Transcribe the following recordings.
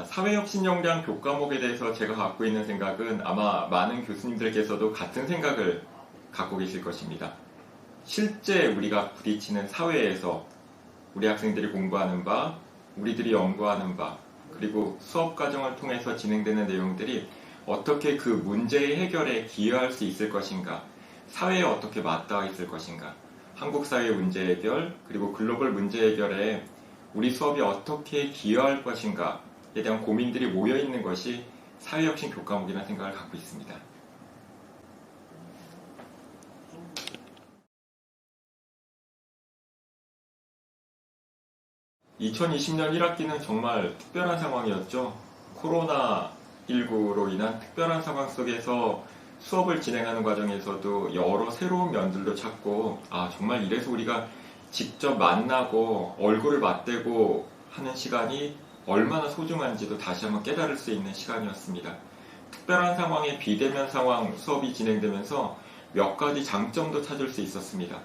자, 사회혁신역량 교과목에 대해서 제가 갖고 있는 생각은 아마 많은 교수님들께서도 같은 생각을 갖고 계실 것입니다. 실제 우리가 부딪히는 사회에서 우리 학생들이 공부하는 바, 우리들이 연구하는 바, 그리고 수업 과정을 통해서 진행되는 내용들이 어떻게 그 문제의 해결에 기여할 수 있을 것인가, 사회에 어떻게 맞닿아 있을 것인가, 한국 사회 문제 해결, 그리고 글로벌 문제 해결에 우리 수업이 어떻게 기여할 것인가에 대한 고민들이 모여 있는 것이 사회혁신 교과목이라는 생각을 갖고 있습니다. 2020년 1학기는 정말 특별한 상황이었죠. 코로나19로 인한 특별한 상황 속에서 수업을 진행하는 과정에서도 여러 새로운 면들도 찾고, 아, 정말 이래서 우리가 직접 만나고 얼굴을 맞대고 하는 시간이 얼마나 소중한지도 다시 한번 깨달을 수 있는 시간이었습니다. 특별한 상황에 비대면 상황 수업이 진행되면서 몇 가지 장점도 찾을 수 있었습니다.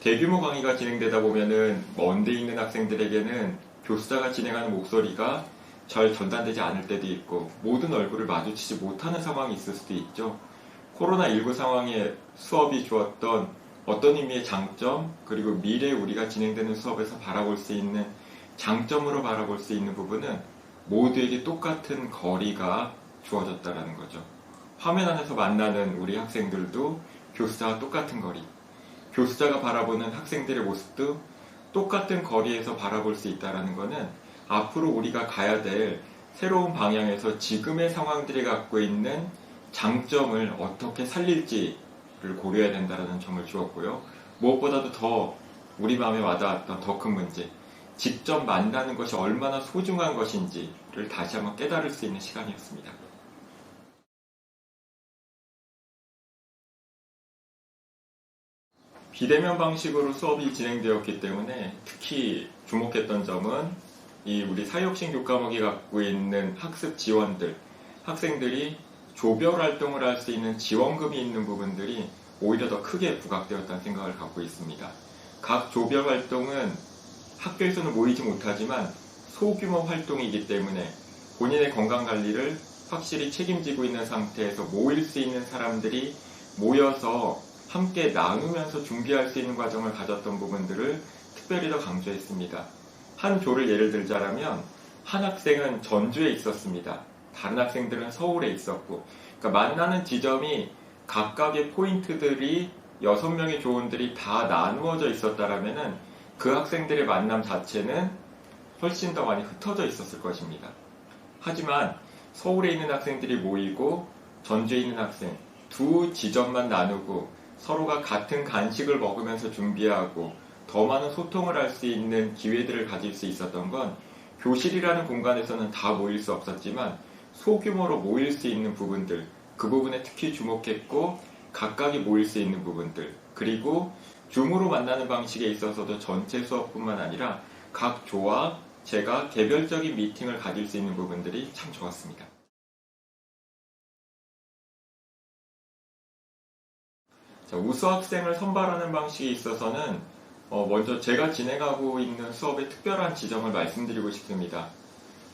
대규모 강의가 진행되다 보면은 먼데 있는 학생들에게는 교수자가 진행하는 목소리가 잘 전달되지 않을 때도 있고 모든 얼굴을 마주치지 못하는 상황이 있을 수도 있죠. 코로나19 상황에 수업이 주었던 어떤 의미의 장점 그리고 미래 우리가 진행되는 수업에서 바라볼 수 있는 장점으로 바라볼 수 있는 부분은 모두에게 똑같은 거리가 주어졌다라는 거죠. 화면 안에서 만나는 우리 학생들도 교수자와 똑같은 거리, 교수자가 바라보는 학생들의 모습도 똑같은 거리에서 바라볼 수 있다는 것은 앞으로 우리가 가야 될 새로운 방향에서 지금의 상황들이 갖고 있는 장점을 어떻게 살릴지를 고려해야 된다는 점을 주었고요. 무엇보다도 더 우리 마음에 와닿았던 더 큰 문제, 직접 만나는 것이 얼마나 소중한 것인지를 다시 한번 깨달을 수 있는 시간이었습니다. 비대면 방식으로 수업이 진행되었기 때문에 특히 주목했던 점은 이 우리 사회혁신 교과목이 갖고 있는 학습 지원들, 학생들이 조별 활동을 할 수 있는 지원금이 있는 부분들이 오히려 더 크게 부각되었다는 생각을 갖고 있습니다. 각 조별 활동은 학교에서는 모이지 못하지만 소규모 활동이기 때문에 본인의 건강 관리를 확실히 책임지고 있는 상태에서 모일 수 있는 사람들이 모여서 함께 나누면서 준비할 수 있는 과정을 가졌던 부분들을 특별히 더 강조했습니다. 한 조를 예를 들자면 한 학생은 전주에 있었습니다. 다른 학생들은 서울에 있었고 그러니까 만나는 지점이 각각의 포인트들이 여섯 명의 조원들이 다 나누어져 있었다라면은 그 학생들의 만남 자체는 훨씬 더 많이 흩어져 있었을 것입니다. 하지만 서울에 있는 학생들이 모이고 전주에 있는 학생 두 지점만 나누고 서로가 같은 간식을 먹으면서 준비하고 더 많은 소통을 할 수 있는 기회들을 가질 수 있었던 건 교실이라는 공간에서는 다 모일 수 없었지만 소규모로 모일 수 있는 부분들 그 부분에 특히 주목했고 각각이 모일 수 있는 부분들 그리고 줌으로 만나는 방식에 있어서도 전체 수업뿐만 아니라 각 조와 제가 개별적인 미팅을 가질 수 있는 부분들이 참 좋았습니다. 자, 우수 학생을 선발하는 방식에 있어서는 어, 먼저 제가 진행하고 있는 수업의 특별한 지점을 말씀드리고 싶습니다.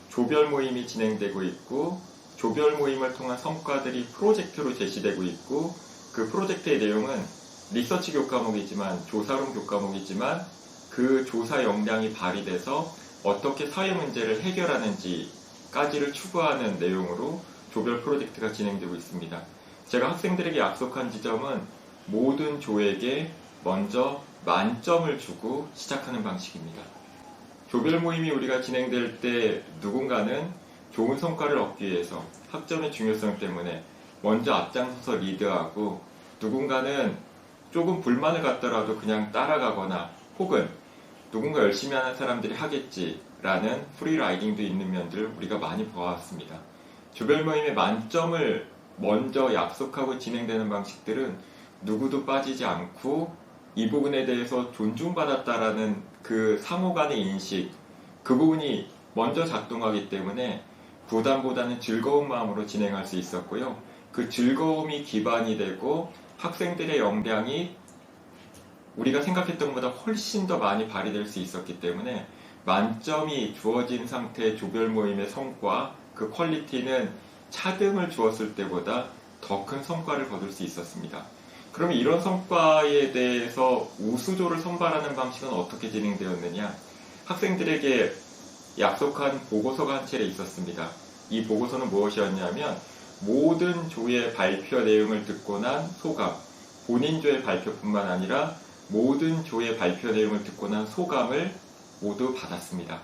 조별 모임이 진행되고 있고 조별 모임을 통한 성과들이 프로젝트로 제시되고 있고 그 프로젝트의 내용은 리서치 교과목이지만 조사론 교과목이지만 그 조사 역량이 발휘돼서 어떻게 사회 문제를 해결하는지까지를 추구하는 내용으로 조별 프로젝트가 진행되고 있습니다. 제가 학생들에게 약속한 지점은 모든 조에게 먼저 만점을 주고 시작하는 방식입니다. 조별 모임이 우리가 진행될 때 누군가는 좋은 성과를 얻기 위해서 학점의 중요성 때문에 먼저 앞장서서 리드하고 누군가는 조금 불만을 갖더라도 그냥 따라가거나 혹은 누군가 열심히 하는 사람들이 하겠지라는 프리라이딩도 있는 면들을 우리가 많이 보아왔습니다. 조별 모임의 만점을 먼저 약속하고 진행되는 방식들은 누구도 빠지지 않고 이 부분에 대해서 존중받았다라는 그 상호 간의 인식, 그 부분이 먼저 작동하기 때문에 부담보다는 즐거운 마음으로 진행할 수 있었고요. 그 즐거움이 기반이 되고 학생들의 역량이 우리가 생각했던 것보다 훨씬 더 많이 발휘될 수 있었기 때문에 만점이 주어진 상태의 조별 모임의 성과 그 퀄리티는 차등을 주었을 때보다 더 큰 성과를 거둘 수 있었습니다. 그러면 이런 성과에 대해서 우수조를 선발하는 방식은 어떻게 진행되었느냐? 학생들에게 약속한 보고서가 한 차례 있었습니다. 이 보고서는 무엇이었냐면 모든 조의 발표 내용을 듣고 난 소감, 본인 조의 발표뿐만 아니라 모든 조의 발표 내용을 듣고 난 소감을 모두 받았습니다.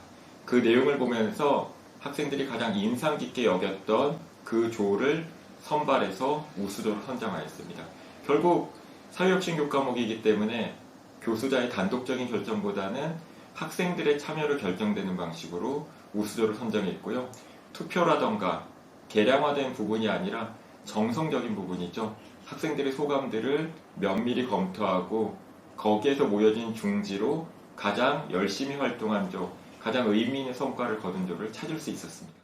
그 내용을 보면서 학생들이 가장 인상 깊게 여겼던 그 조를 선발해서 우수조를 선정하였습니다. 결국 사회혁신 교과목이기 때문에 교수자의 단독적인 결정보다는 학생들의 참여로 결정되는 방식으로 우수조를 선정했고요. 투표라던가 개량화된 부분이 아니라 정성적인 부분이죠. 학생들의 소감들을 면밀히 검토하고 거기에서 모여진 중지로 가장 열심히 활동한 조, 가장 의미 있는 성과를 거둔 조를 찾을 수 있었습니다.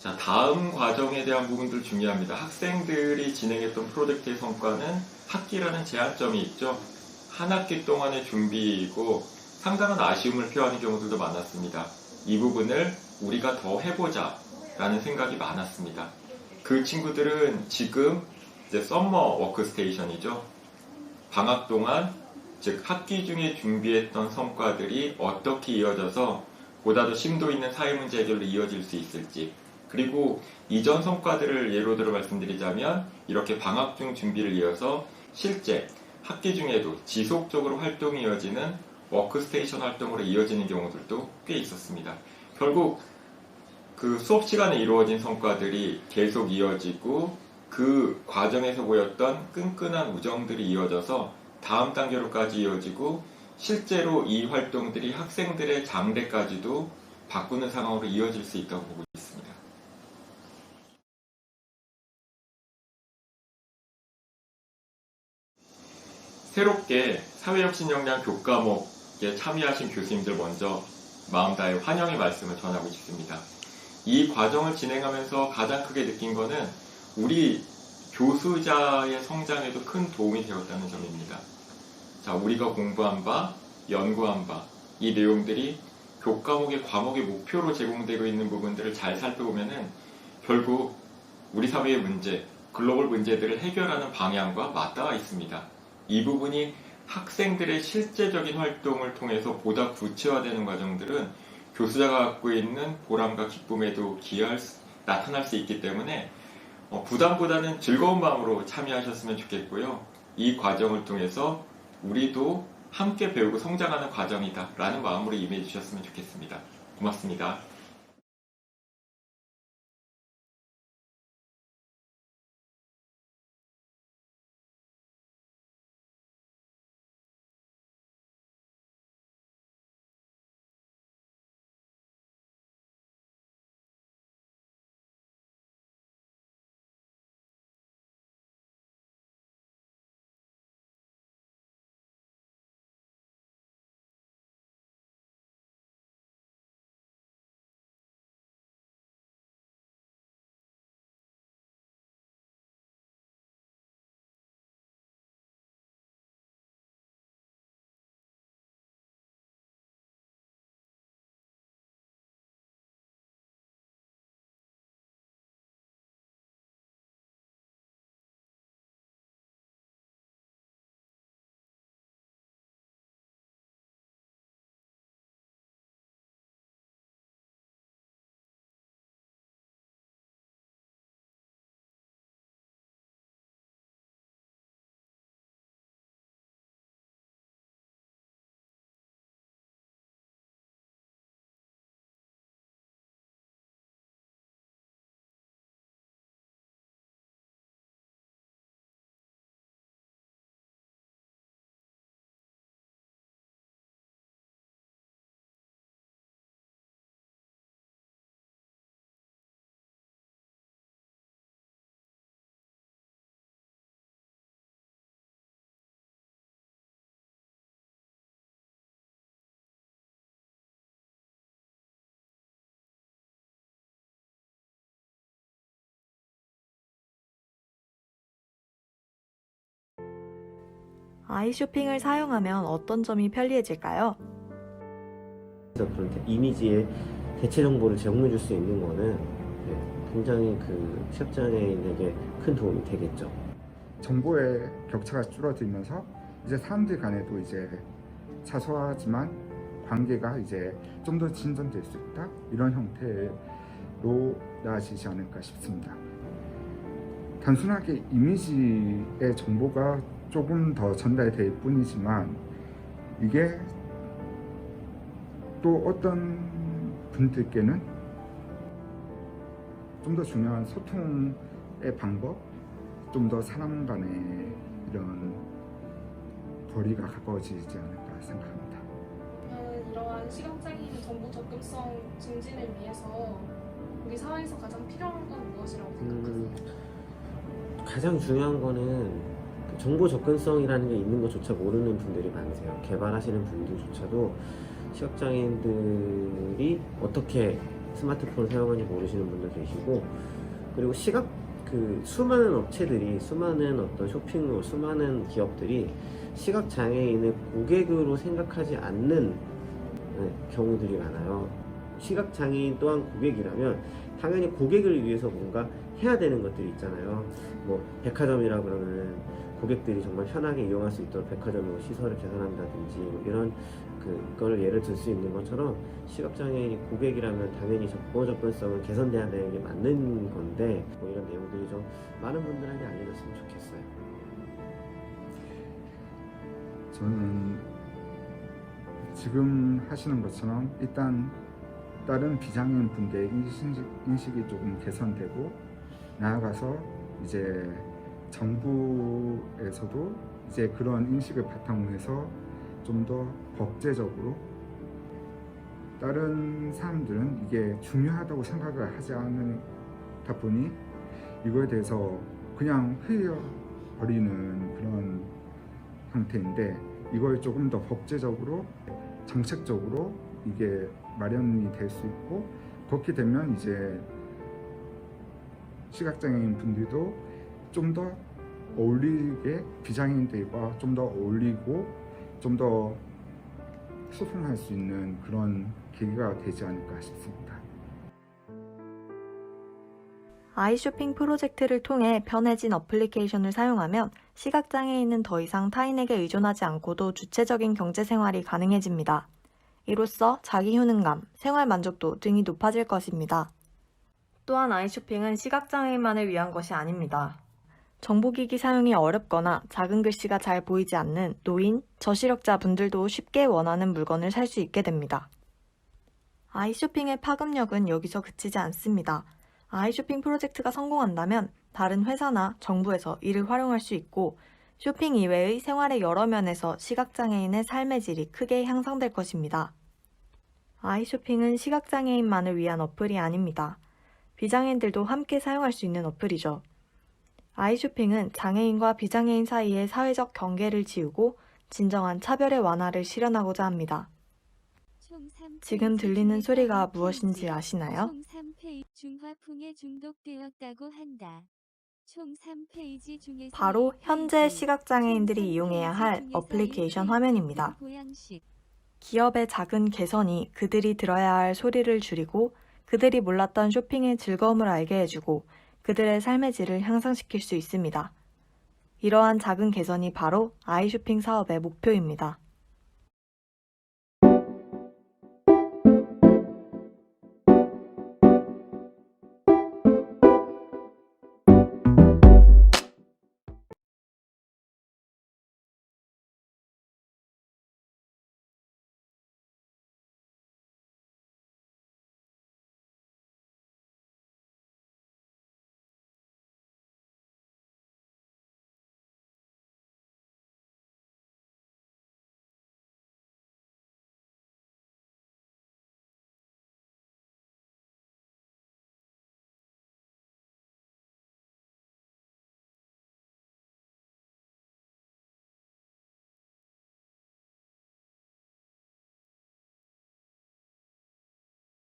자, 다음 과정에 대한 부분들 중요합니다. 학생들이 진행했던 프로젝트의 성과는 학기라는 제한점이 있죠. 한 학기 동안의 준비이고 상당한 아쉬움을 표하는 경우들도 많았습니다. 이 부분을 우리가 더 해보자 라는 생각이 많았습니다. 그 친구들은 지금 이제 썸머 워크스테이션이죠. 방학 동안 즉 학기 중에 준비했던 성과들이 어떻게 이어져서 보다 더 심도 있는 사회 문제 해결로 이어질 수 있을지 그리고 이전 성과들을 예로 들어 말씀드리자면 이렇게 방학 중 준비를 이어서 실제 학기 중에도 지속적으로 활동이 이어지는 워크스테이션 활동으로 이어지는 경우들도 꽤 있었습니다. 결국 그 수업 시간에 이루어진 성과들이 계속 이어지고 그 과정에서 보였던 끈끈한 우정들이 이어져서 다음 단계로까지 이어지고 실제로 이 활동들이 학생들의 장래까지도 바꾸는 상황으로 이어질 수 있다고 보고 있습니다. 새롭게 사회혁신 역량 교과목 에 참여하신 교수님들 먼저 마음 다해 환영의 말씀을 전하고 싶습니다. 이 과정을 진행하면서 가장 크게 느낀 거는 우리 교수자의 성장에도 큰 도움이 되었다는 점입니다. 자, 우리가 공부한 바, 연구한 바, 이 내용들이 교과목의 과목의 목표로 제공되고 있는 부분들을 잘 살펴보면은 결국 우리 사회의 문제, 글로벌 문제들을 해결하는 방향과 맞닿아 있습니다. 이 부분이 학생들의 실제적인 활동을 통해서 보다 구체화되는 과정들은 교수자가 갖고 있는 보람과 기쁨에도 기여할 수, 나타날 수 있기 때문에 어, 부담보다는 즐거운 마음으로 참여하셨으면 좋겠고요. 이 과정을 통해서 우리도 함께 배우고 성장하는 과정이다 라는 마음으로 임해 주셨으면 좋겠습니다. 고맙습니다. 아이쇼핑을 사용하면 어떤 점이 편리해질까요? 그런 대- 이미지의 대체 정보를 제공해 줄 수 있는 거는 네, 굉장히 그 시각장애인에게 큰 도움이 되겠죠. 정보의 격차가 줄어들면서 이제 사람들 간에도 이제 사소하지만 관계가 이제 좀 더 진전될 수 있다 이런 형태로 나아지지 않을까 싶습니다. 단순하게 이미지의 정보가 조금 더 전달될 뿐이지만 이게 또 어떤 분들께는 좀 더 중요한 소통의 방법 좀 더 사람 간의 이런 거리가 가까워지지 않을까 생각합니다. 그러면 이러한 시각장애인 정보 접근성 증진을 위해서 우리 사회에서 가장 필요한 건 무엇이라고 생각하세요? 음, 가장 중요한 거는 그 정보 접근성이라는 게 있는 것조차 모르는 분들이 많으세요. 개발하시는 분들조차도 시각장애인들이 어떻게 스마트폰을 사용하는지 모르시는 분도 계시고 그리고 시각 그 수많은 업체들이 수많은 어떤 쇼핑몰 수많은 기업들이 시각 장애인을 고객으로 생각하지 않는 네, 경우들이 많아요. 시각 장애인 또한 고객이라면 당연히 고객을 위해서 뭔가 해야 되는 것들이 있잖아요. 뭐 백화점이라 그러면 고객들이 정말 편하게 이용할 수 있도록 백화점으로 시설을 개선한다든지 뭐 이런 그걸 예를 들 수 있는 것처럼 시각장애인이 고객이라면 당연히 정보 접근성은 개선돼야 되는 게 맞는 건데 뭐 이런 내용들이 좀 많은 분들에게 알려졌으면 좋겠어요. 저는 지금 하시는 것처럼 일단 다른 비장애인 분들의 인식, 인식이 조금 개선되고 나아가서 이제 정부에서도 이제 그런 인식을 바탕으로 해서 좀 더 법제적으로 다른 사람들은 이게 중요하다고 생각을 하지 않다 보니 이거에 대해서 그냥 흘려버리는 그런 형태인데 이걸 조금 더 법제적으로 정책적으로 이게 마련이 될 수 있고 그렇게 되면 이제 시각장애인 분들도 좀 더 어울리게 비장애인들과 좀 더 어울리고 좀 더 소통할 수 있는 그런 계기가 되지 않을까 싶습니다. 아이쇼핑 프로젝트를 통해 편해진 어플리케이션을 사용하면 시각장애인은 더 이상 타인에게 의존하지 않고도 주체적인 경제생활이 가능해집니다. 이로써 자기 효능감, 생활 만족도 등이 높아질 것입니다. 또한 아이쇼핑은 시각장애인만을 위한 것이 아닙니다. 정보기기 사용이 어렵거나 작은 글씨가 잘 보이지 않는 노인, 저시력자 분들도 쉽게 원하는 물건을 살 수 있게 됩니다. 아이쇼핑의 파급력은 여기서 그치지 않습니다. 아이쇼핑 프로젝트가 성공한다면 다른 회사나 정부에서 이를 활용할 수 있고 쇼핑 이외의 생활의 여러 면에서 시각장애인의 삶의 질이 크게 향상될 것입니다. 아이쇼핑은 시각장애인만을 위한 어플이 아닙니다. 비장애인들도 함께 사용할 수 있는 어플이죠. 아이쇼핑은 장애인과 비장애인 사이의 사회적 경계를 지우고 진정한 차별의 완화를 실현하고자 합니다. 지금 들리는 소리가 무엇인지 아시나요? 총 3페이지 중화풍에 중독되었다고 한다. 총 3페이지 중에서 바로 2페이지, 현재 시각장애인들이 총 이용해야 3페이지 할 어플리케이션 1페이지 화면입니다. 기업의 작은 개선이 그들이 들어야 할 소리를 줄이고 그들이 몰랐던 쇼핑의 즐거움을 알게 해주고 그들의 삶의 질을 향상시킬 수 있습니다. 이러한 작은 개선이 바로 아이쇼핑 사업의 목표입니다.